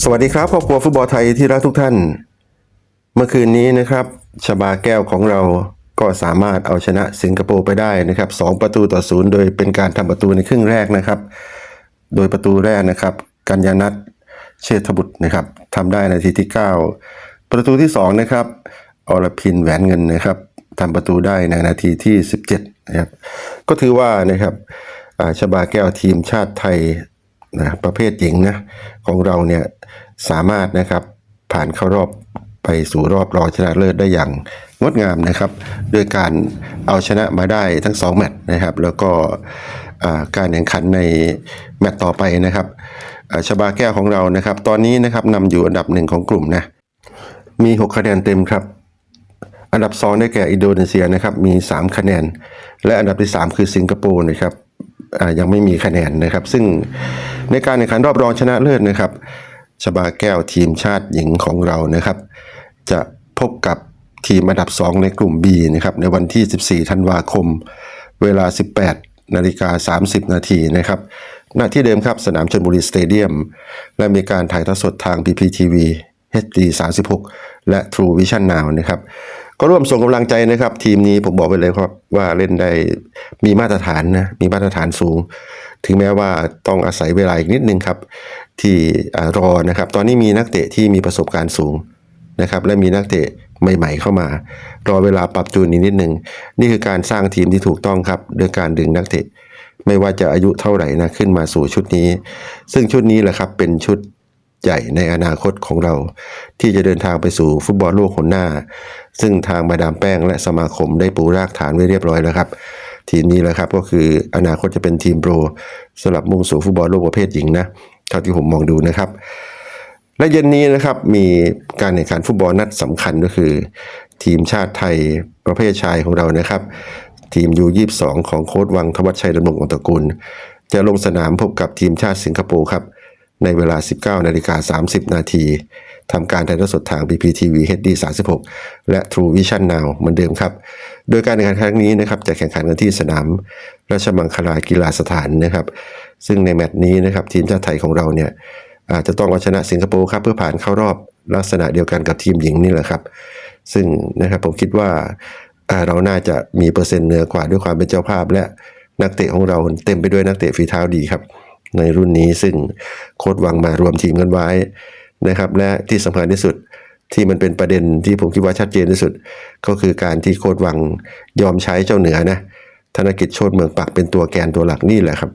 สวัสดีครับครอบครัวฟุตบอลไทยที่รักทุกท่าน เมื่อคืนนี้นะครับชบาแก้วของเราก็สามารถเอาชนะสิงคโปร์ไปได้นะครับสองประตูต่อศูนย์โดยเป็นการทำประตูในครึ่งแรกนะครับ โดยประตูแรกนะครับ กัญญานัทเชษฐบุตรนะครับทำได้ในนาทีที่ 9 ประตูที่2นะครับอรพินแหวนเงินนะครับทำประตูได้ในนาทีที่ 17นะครับก็ถือว่านะครับอ่าชบาแก้วทีมชาติไทย นะประเภทหญิงนะของเราเนี่ยสามารถนะครับผ่านเข้ารอบไปสู่รอบรองชนะเลิศได้อย่างงดงามนะครับ ด้วยการเอาชนะมาได้ทั้งสองแมตช์นะครับ แล้วก็การแข่งขันในแมตช์ต่อไปนะครับอ่าชบาแก้วของเรานะครับ ตอนนี้นะครับนำอยู่อันดับหนึ่งของกลุ่มนะมี 6 คะแนนเต็มครับ อันดับ 2 ได้แก่อินโดนีเซียนะครับมี 3 คะแนน และอันดับที่ 3 คือสิงคโปร์นะครับยังไม่มีคะแนนนะครับ ซึ่ง ในการแข่งขันรอบรองชนะเลิศนะครับชบาแก้วทีมชาติหญิงของเรานะครับ จะพบกับทีมอันดับ 2 ในกลุ่ม B นะครับในวันที่ 14 ธันวาคม เวลา 18 นาฬิกา 30 นาทีนะครับณที่เดิมครับสนามชลบุรีสเตเดียม และมีการถ่ายทอดสดทาง PPTV HD 36 และ True Vision Now นะครับก็ร่วมส่งกำลังใจนะครับ ทีมนี้ผมบอกไปเลยครับว่าเล่นได้มีมาตรฐานนะมีมาตรฐานสูง ถึงแม้ว่าต้องอาศัยเวลาอีกนิดนึงครับ ที่รอนะครับ ตอนนี้มีนักเตะที่มีประสบการณ์สูงนะครับ และมีนักเตะใหม่ ๆ เข้ามา รอเวลาปรับจูนอีกนิดนึง นี่คือการสร้างทีมที่ถูกต้องครับโดยการดึงนักเตะ ไม่ว่าจะอายุเท่าไหร่นะขึ้นมาสู่ชุดนี้ ซึ่งชุดนี้แหละครับเป็นชุดใหญ่ในอนาคตของเรา ที่จะเดินทางไปสู่ฟุตบอลโลกคนหน้า ซึ่งทางมาดามแป้งและสมาคมได้ปูรากฐานไว้เรียบร้อยแล้วครับ ทีมนี้แหละครับ ก็คืออนาคตจะเป็นทีมโปรสำหรับมุ่งสู่ฟุตบอลโลกประเภทหญิงนะเท่าที่ผมมองดูนะครับ และเย็นนี้นะครับมีการแข่งขันฟุตบอลนัดสำคัญก็คือ ทีมชาติไทยประเภทชายของเรานะครับ ทีมยู22ของโค้ดวังทวัชชัยดำรงอัตระกูล จะลงสนามพบกับทีมชาติสิงคโปร์ครับในเวลา 19นาฬิกา30 นาทีทำการถ่ายทอดสดทาง PPTV HD 36 และ True Vision Now เหมือนเดิมครับ โดยการแข่งขันครั้งนี้นะครับจะแข่งขันกันที่สนามราชมังคลากีฬาสถานนะครับ ซึ่งในแมตช์นี้นะครับทีมชาติไทยของเราเนี่ยอาจจะต้องเอาชนะสิงคโปร์ครับเพื่อผ่านเข้ารอบลักษณะเดียวกันกับทีมหญิงนี่แหละครับ ซึ่งนะครับผมคิดว่าเราน่าจะมีเปอร์เซ็นต์เหนือกว่าด้วยความเป็นเจ้าภาพ และนักเตะของเราเต็มไปด้วยนักเตะฝีเท้าดีครับ ในรุ่นนี้ซึ่งโค้ดวังมารวมทีมกันไว้นะครับ และที่สำคัญที่สุด ที่มันเป็นประเด็นที่ผมคิดว่าชัดเจนที่สุด ก็คือการที่โคดวังยอมใช้เจ้าเหนือนะธนกิจโชตเมืองปักเป็นตัวแกนตัวหลักนี่แหละครับ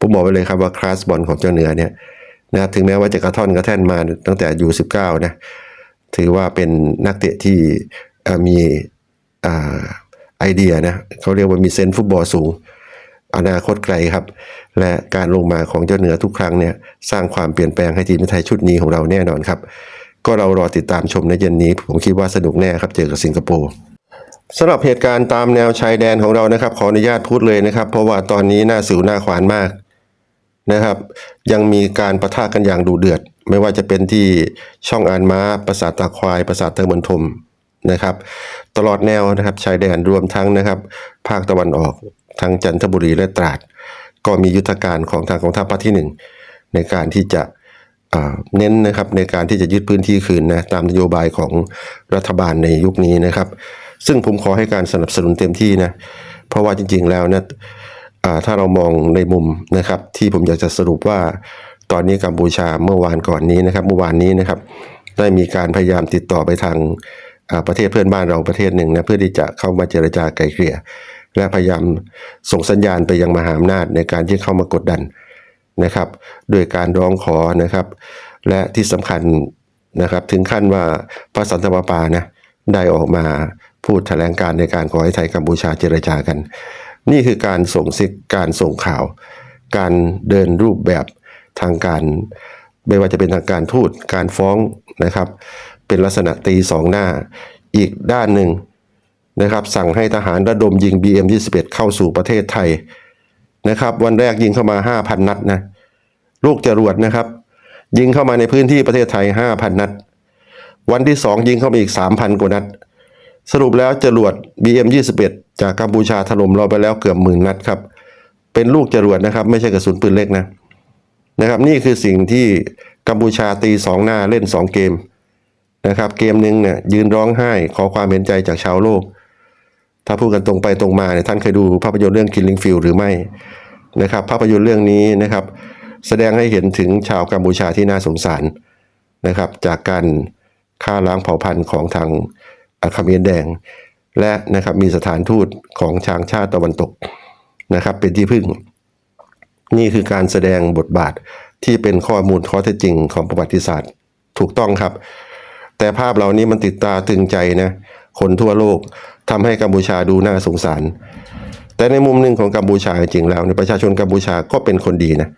ผมบอกไว้เลยครับว่าคลาสบอลของเจ้าเหนือเนี่ยนะครับถึงแม้ว่าจะกระท่อนกระแท่นมาตั้งแต่อยู่19นะถือว่าเป็นนักเตะที่มีอ่าไอเดียนะเขาเรียกว่ามีเซนฟุตบอลสูง อนาคตไกลครับ และการลงมาของเจ้าเหนือทุกครั้งเนี่ยสร้างความเปลี่ยนแปลงให้ทีมไทยชุดนี้ของเราแน่นอนครับ ก็เรารอติดตามชมในเย็นนี้ ผมคิดว่าสนุกแน่ครับเจอกับสิงคโปร์สำหรับเหตุการณ์ตามแนวชายแดนของเรานะครับ ขออนุญาตพูดเลยนะครับ เพราะว่าตอนนี้หน้าสิวหน้าขวานมากนะครับ ยังมีการประทะกันอย่างดูเดือด ไม่ว่าจะเป็นที่ช่องอานม้าปราสาทตาควายปราสาทเตอร์มนทมนะครับ ตลอดแนวนะครับชายแดนรวมทั้งนะครับ ภาคตะวันออกทั้งจันทบุรีและตราด ก็มียุทธการของทางกองทัพภาคที่หนึ่งในการที่จะ เน้นนะครับในการที่จะยึดพื้นที่คืนนะตามนโยบายของรัฐบาลในยุคนี้นะครับ ซึ่งผมขอให้การสนับสนุนเต็มที่นะเพราะว่าจริง ๆ แล้วนะถ้าเรามองในมุมนะครับ ที่ผมอยากจะสรุปว่าตอนนี้กัมพูชาเมื่อวานก่อนนี้นะครับ เมื่อวานนี้นะครับ ได้มีการพยายามติดต่อไปทางประเทศเพื่อนบ้านเราประเทศหนึ่งนะเพื่อที่จะเข้ามาเจรจาไกลเกลี่ยและพยายามส่งสัญญาณไปยังมหาอำนาจในการที่เข้ามากดดัน นะครับโดยการร้องขอนะครับ และที่สำคัญนะครับถึงขั้นว่าพระสันตะปาปานะได้ออกมาพูดแถลงการในการขอให้ไทยกัมพูชาเจรจากัน นี่คือการส่งซิกการส่งข่าว การเดินรูปแบบทางการ ไม่ว่าจะเป็นทางการทูตการฟ้องนะครับ เป็นลักษณะตีสองหน้า อีกด้านหนึ่งนะครับ สั่งให้ทหารระดมยิง BM21 เข้าสู่ประเทศไทย นะครับ วันแรกยิงเข้ามา 5,000 นัดนะลูกจรวดนะครับ ยิงเข้ามาในพื้นที่ประเทศไทย 5,000 นัด วันที่สองยิงเข้ามาอีก 3,000 กว่านัด สรุปแล้วจรวด BM21 จากกัมพูชาถล่มเราไปแล้วเกือบหมื่นนัดครับ เป็นลูกจรวดนะครับ ไม่ใช่กระสุนปืนเล็กนะนะครับ นี่คือสิ่งที่กัมพูชาตีสองหน้าเล่นสองเกมนะครับ เกมหนึ่งเนี่ยยืนร้องไห้ขอความเห็นใจจากชาวโลก ถ้าพูดกันตรงไปตรงมาเนี่ยท่านเคยดูภาพยนตร์เรื่อง Killing Field หรือไม่นะครับ ภาพยนตร์เรื่องนี้นะครับ แสดงให้เห็นถึงชาวกัมพูชาที่น่าสงสารนะครับ จากการฆ่าล้างเผ่าพันธุ์ของทางอาคาเขมรแดง และนะครับมีสถานทูตของชางชาติตะวันตกนะครับ เป็นที่พึ่ง นี่คือการแสดงบทบาทที่เป็นข้อมูลข้อเท็จจริงของประวัติศาสตร์ ถูกต้องครับ แต่ภาพเหล่านี้มันติดตาตึงใจนะ คนทั่วโลกทำให้กัมพูชาดูน่าสงสาร แต่ในมุมหนึ่งของกัมพูชาจริงแล้วในประชาชนกัมพูชาก็เป็นคนดีนะ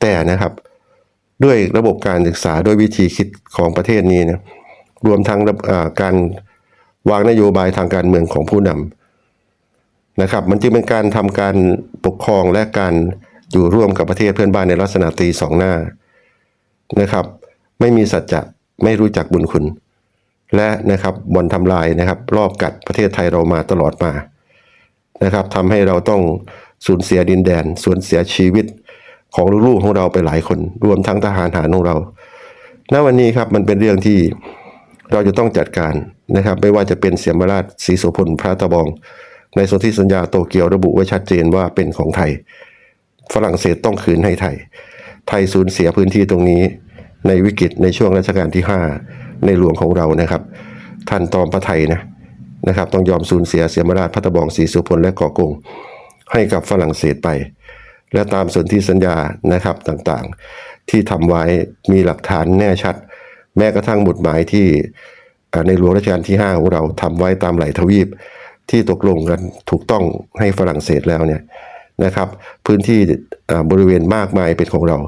แต่นะครับด้วยระบบการศึกษาด้วยวิธีคิดของประเทศนี้นะรวมทั้งการวางนโยบายทางการเมืองของผู้นำนะครับ มันจึงเป็นการทำการปกครองและการอยู่ร่วมกับประเทศเพื่อนบ้านในลักษณะตีสองหน้านะครับ ไม่มีสัจจะไม่รู้จักบุญคุณ และนะครับบอนทำลายนะครับ รอบกัดประเทศไทยเรามาตลอดมานะครับทำให้เราต้องสูญเสียดินแดน สูญเสียชีวิตของลูกๆของเราไปหลายคน รวมทั้งทหารหารของเราณวันนี้ครับมันเป็นเรื่องที่เราจะต้องจัดการนะครับ ไม่ว่าจะเป็นเสียมราชศรีโสพลพระตะบอง ในสนธิสัญญาโตเกียวระบุไว้ชัดเจนว่าเป็นของไทย ฝรั่งเศสต้องคืนให้ไทย ไทยสูญเสียพื้นที่ตรงนี้ ในวิกฤตในช่วงรัชกาลที่ 5 ในหลวงของเรานะครับ ท่านตอมพระไทยนะนะครับ ต้องยอมสูญเสียเสียมราชพัตบองศรีสุพลและก่อกงให้กับฝรั่งเศสไป และตามสนธิสัญญานะครับต่างๆ ที่ทำไว้มีหลักฐานแน่ชัด แม้กระทั่งหมุดหมายที่ในหลวงรัชกาลที่ 5 ของเราทำไว้ตามไหลทวีปที่ตกลงกันถูกต้องให้ฝรั่งเศสแล้วเนี่ยนะครับ พื้นที่บริเวณมากมายเป็นของเรา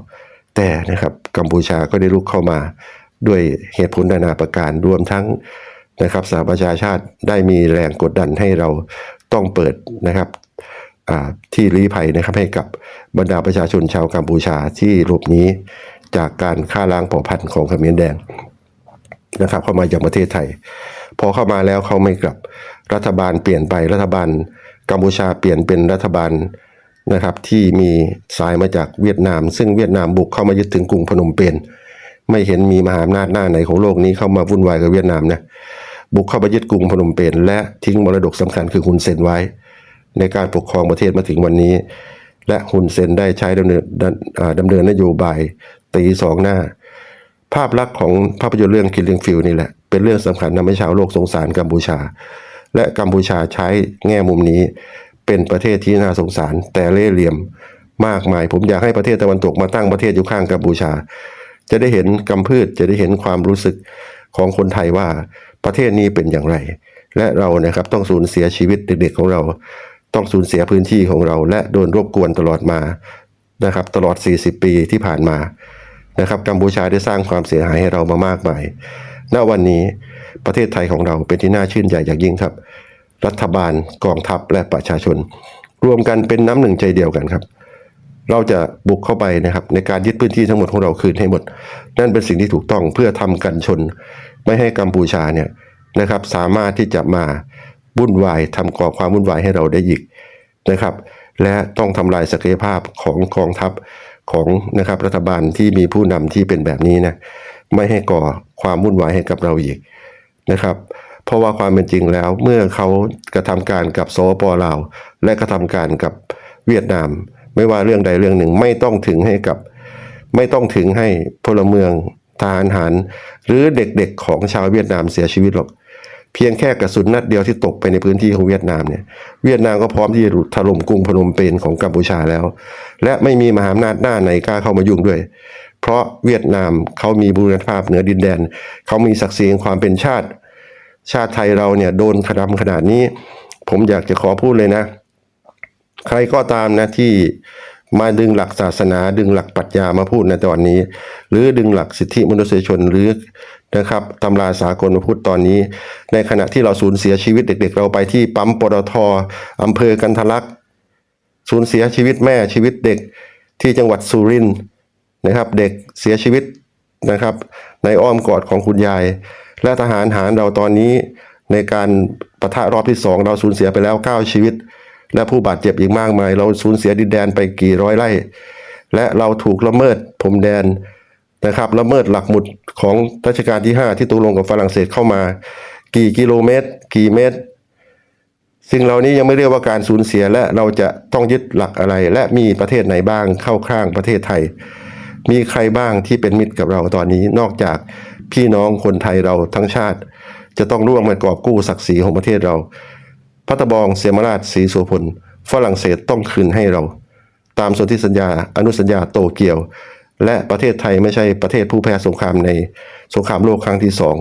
แต่นะครับกัมพูชาก็ได้ลุกเข้ามา ด้วยเหตุผลนานาประการรวมทั้งนะครับสหประชาชาติได้มีแรงกดดันให้เราต้องเปิดนะครับที่ลี้ภัยนะครับให้กับบรรดาประชาชนชาวกัมพูชาที่หลบหนีจากการฆ่าล้างเผ่าพันธุ์ของเขมรแดงนะครับ เข้ามาอย่างประเทศไทย พอเข้ามาแล้วเขาไม่กลับรัฐบาลเปลี่ยนไปรัฐบาลกัมพูชาเปลี่ยนเป็นรัฐบาลนะครับที่มีสายมาจากเวียดนาม ซึ่งเวียดนามบุกเข้ามายึดถึงกรุงพนมเปญ ไม่เห็นมีมหาอำนาจหน้าไหนของโลกนี้เข้ามาวุ่นวายกับเวียดนามนะบุกเข้ามายึดกรุงพนมเปญและทิ้งมรดกสำคัญคือฮุนเซนไว้ ในการปกครองประเทศมาถึงวันนี้ และฮุนเซนได้ใช้ดำเนินดำอ่าเนินนโยบายตีสองหน้า ภาพลักษณ์ของภาพยนตร์เรื่อง Killing Field นี่แหละ เป็นเรื่องสำคัญทำให้ชาวโลกสงสารกัมพูชา และกัมพูชาใช้แง่มุมนี้ เป็นประเทศที่น่าสงสารแต่เล่ห์เหลี่ยมมากมาย ผมอยากให้ประเทศตะวันตกมาตั้งประเทศอยู่ข้างกัมพูชา จะได้เห็นกำพืชจะได้เห็นความรู้สึกของคนไทยว่าประเทศนี้เป็นอย่างไร และเรานะครับต้องสูญเสียชีวิตเด็กๆของเรา ต้องสูญเสียพื้นที่ของเรา และโดนรบกวนตลอดมานะครับ ตลอด 40 ปีที่ผ่านมานะครับกัมพูชาได้สร้างความเสียหายให้เรามามากมายณวันนี้ประเทศไทยของเราเป็นที่น่าชื่นใจอย่างยิ่งครับ รัฐบาลกองทัพและประชาชน รวมกันเป็นน้ำหนึ่งใจเดียวกันครับ เราจะบุกเข้าไปนะครับ ในการยึดพื้นที่ทั้งหมดของเราคืนให้หมด นั่นเป็นสิ่งที่ถูกต้องเพื่อทำกันชน ไม่ให้กัมพูชาเนี่ยนะครับ สามารถที่จะมาวุ่นวายทำก่อความวุ่นวายให้เราได้อีกนะครับ และต้องทำลายศักยภาพของกองทัพของนะครับรัฐบาลที่มีผู้นำที่เป็นแบบนี้นะไม่ให้ก่อความวุ่นวายให้กับเราอีกนะครับ เพราะว่าความเป็นจริงแล้วเมื่อเขากระทำการกับสปลาว และกระทำการกับเวียดนาม ไม่ว่าเรื่องใดเรื่องหนึ่งไม่ต้องถึงให้กับ ไม่ต้องถึงให้พลเมืองทหารหารหรือเด็กๆของชาวเวียดนามเสียชีวิตหรอก เพียงแค่กระสุนนัดเดียวที่ตกไปในพื้นที่ของเวียดนามเนี่ยเวียดนามก็พร้อมที่จะถล่มกรุงพนมเปญของกัมพูชาแล้ว และไม่มีมหาอำนาจหน้าไหนกล้าเข้ามายุ่งด้วย เพราะเวียดนามเขามีบูรณภาพเหนือดินแดน เขามีศักดิ์ศรีความเป็นชาติ ชาติไทยเราเนี่ยโดนขดำขนาดนี้ ผมอยากจะขอพูดเลยนะ ใครก็ตามนะที่มาดึงหลักศาสนา ดึงหลักปรัชญามาพูดในตอนนี้ หรือดึงหลักสิทธิมนุษยชนหรือนะครับตำราสากลมาพูดตอนนี้ ในขณะที่เราสูญเสียชีวิตเด็ก ๆ เราไปที่ปั๊มปตทอำเภอกันทะลักสูญเสียชีวิตแม่ชีวิตเด็กที่จังหวัดสุรินทร์นะครับ เด็กเสียชีวิตนะครับ ในอ้อมกอดของคุณยาย และทหารหารเราตอนนี้ในการประทะรอบที่สองเราสูญเสียไปแล้ว 9 ชีวิต และผู้บาดเจ็บอีกมากมาย เราสูญเสียดินแดนไปกี่ร้อยไร่ และเราถูกละเมิดพรมแดนนะครับละเมิดหลักหมุดของรัชกาลที่ 5 ที่ตกลงกับฝรั่งเศสเข้ามา กี่กิโลเมตร กี่เมตร สิ่งเหล่านี้ยังไม่เรียกว่าการสูญเสียและเราจะต้องยึดหลักอะไร และมีประเทศไหนบ้างเข้าข้างประเทศไทย มีใครบ้างที่เป็นมิตรกับเราตอนนี้นอกจากพี่น้องคนไทยเราทั้งชาติ จะต้องร่วมกันกอบกู้ศักดิ์ศรีของประเทศเรา พัตบองเสียมราชศรีโสพลฝรั่งเศสต้องคืนให้เรา ตามสนธิสัญญาอนุสัญญาโตเกียว และประเทศไทยไม่ใช่ประเทศผู้แพ้สงครามในสงครามโลกครั้งที่สอง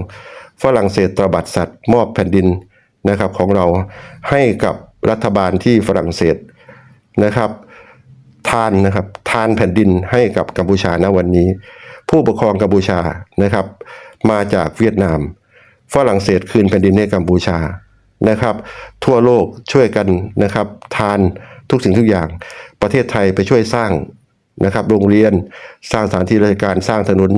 ฝรั่งเศสตรบัดสัตว์ มอบแผ่นดินนะครับของเราให้กับรัฐบาลที่ฝรั่งเศสนะครับทานนะครับทานแผ่นดินให้กับกัมพูชาณวันนี้ ผู้ปกครองกัมพูชานะครับ มาจากเวียดนาม ฝรั่งเศสคืนแผ่นดินให้กัมพูชา นะครับ ทั่วโลกช่วยกันนะครับ ทานทุกสิ่งทุกอย่าง ประเทศไทยไปช่วยสร้างนะครับ โรงเรียนสร้างสถานที่ราชการสร้างถนน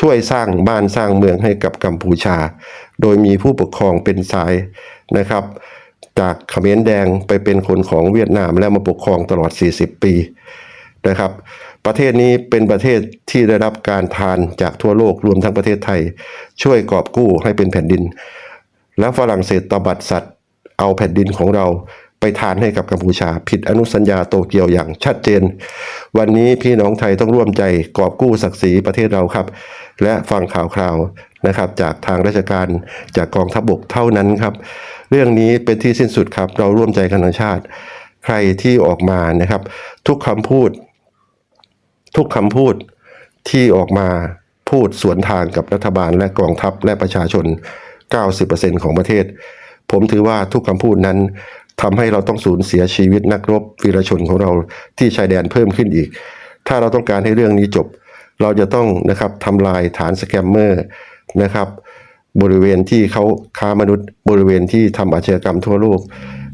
ช่วยสร้างบ้านสร้างเมืองให้กับกัมพูชา โดยมีผู้ปกครองเป็นสายนะครับ จากเขมรแดงไปเป็นคนของเวียดนามและมาปกครองตลอด 40 ปีนะครับ ประเทศนี้เป็นประเทศที่ได้รับการทานจากทั่วโลกรวมทั้งประเทศไทย ช่วยกอบกู้ให้เป็นแผ่นดิน แล้วฝรั่งเศสตบัดสัตว์ เอาแผ่นดินของเราไปทานให้กับกัมพูชา ผิดอนุสัญญาโตเกียวอย่างชัดเจน วันนี้พี่น้องไทยต้องร่วมใจกอบกู้ศักดิ์ศรีประเทศเราครับ และฟังข่าวคราวนะครับ จากทางราชการจากกองทัพบกเท่านั้นครับ เรื่องนี้เป็นที่สิ้นสุดครับ เราร่วมใจกันทั้งชาติ ใครที่ออกมานะครับ ทุกคำพูด ทุกคำพูดที่ออกมาพูดสวนทางกับรัฐบาลและกองทัพและประชาชน 90%ของประเทศ ผมถือว่าทุกคำพูดนั้นทำให้เราต้องสูญเสียชีวิตนักรบวีรชนของเราที่ชายแดนเพิ่มขึ้นอีก ถ้าเราต้องการให้เรื่องนี้จบ เราจะต้องนะครับทำลายฐานสแกมเมอร์นะครับบริเวณที่เขาค้ามนุษย์บริเวณที่ทำอาชญากรรมทั่วโลก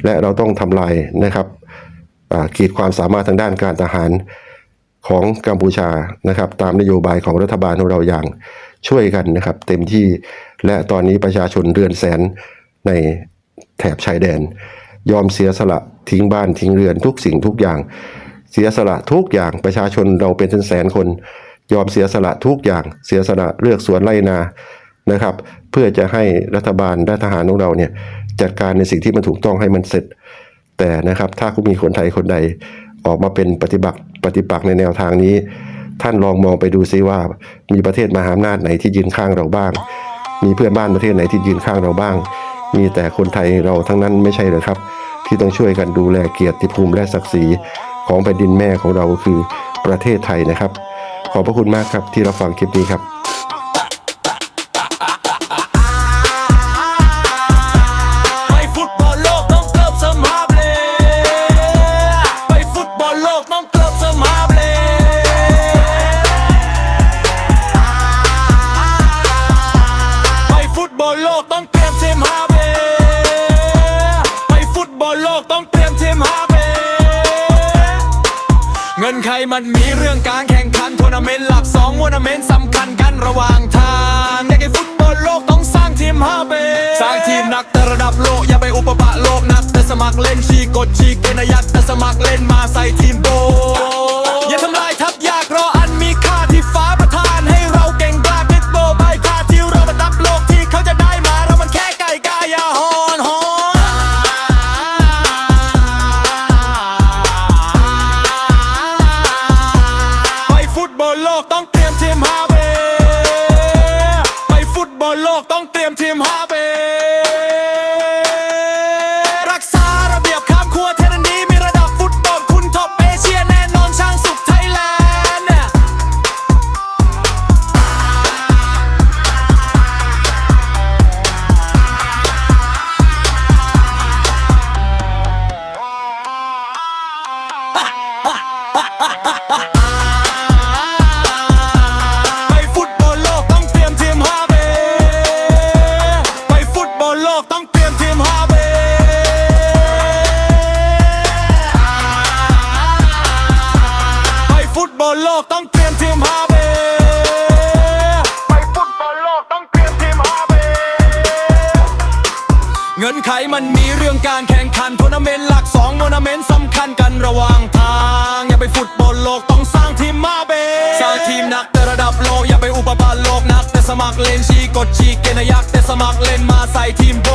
และเราต้องทำลายนะครับขีดความสามารถทางด้านการทหารของกัมพูชานะครับ ตามนโยบายของรัฐบาลของเราอย่างช่วยกันนะครับ เต็มที่ และตอนนี้ประชาชนเรือนแสนในแถบชายแดน ยอมเสียสละทิ้งบ้านทิ้งเรือนทุกสิ่งทุกอย่าง เสียสละทุกอย่างประชาชนเราเป็นแสนคน ยอมเสียสละทุกอย่าง เสียสละเลือกสวนไร่นานะครับ เพื่อจะให้รัฐบาลและทหารของเราเนี่ยจัดการในสิ่งที่มันถูกต้องให้มันเสร็จ แต่นะครับถ้าคุณมีคนไทยคนใดออกมาเป็นปฏิบัติปฏิปักษ์ในแนวทางนี้ ท่านลองมองไปดูซิว่ามีประเทศมหาอำนาจไหนที่ยืนข้างเราบ้าง มีเพื่อนบ้านประเทศไหนที่ยืนข้างเราบ้าง มีแต่คนไทยเราทั้งนั้นไม่ใช่หรือครับ ที่ต้องช่วยกันดูแลเกียรติภูมิและศักดิ์ศรีของแผ่นดินแม่ของเราคือประเทศไทยนะครับ ขอบพระคุณมากครับที่รับฟังคลิปนี้ครับ นักแต่ระดับโลก อย่าไปอุปบะโลกนัก แต่สมัครเล่นชีกดชีเกณฑ์ยักษ์แต่สมัครเล่นมาใส่ทีมโบ กต้องเตรียมทีมฮาเบไปฟุตบอลโลกต้องเตรียมทีมฮาเบไปฟุตบอลโลกต้องเตรียมทีมฮาเบเงินไขมันมีเรื่องการแข่งขันทัวร์นาเมนต์หลักสองทัวร์นาเมนต์สำคัญกันระหว่างทาง อย่าไปฟุตบอลโลกต้องสร้างทีมมาเบสร้างทีมนักแต่ระดับโลก มัครเล่นชีกดชีเกณฑ์อยากแต่สมัครเล่นมาใส่ทีมโบ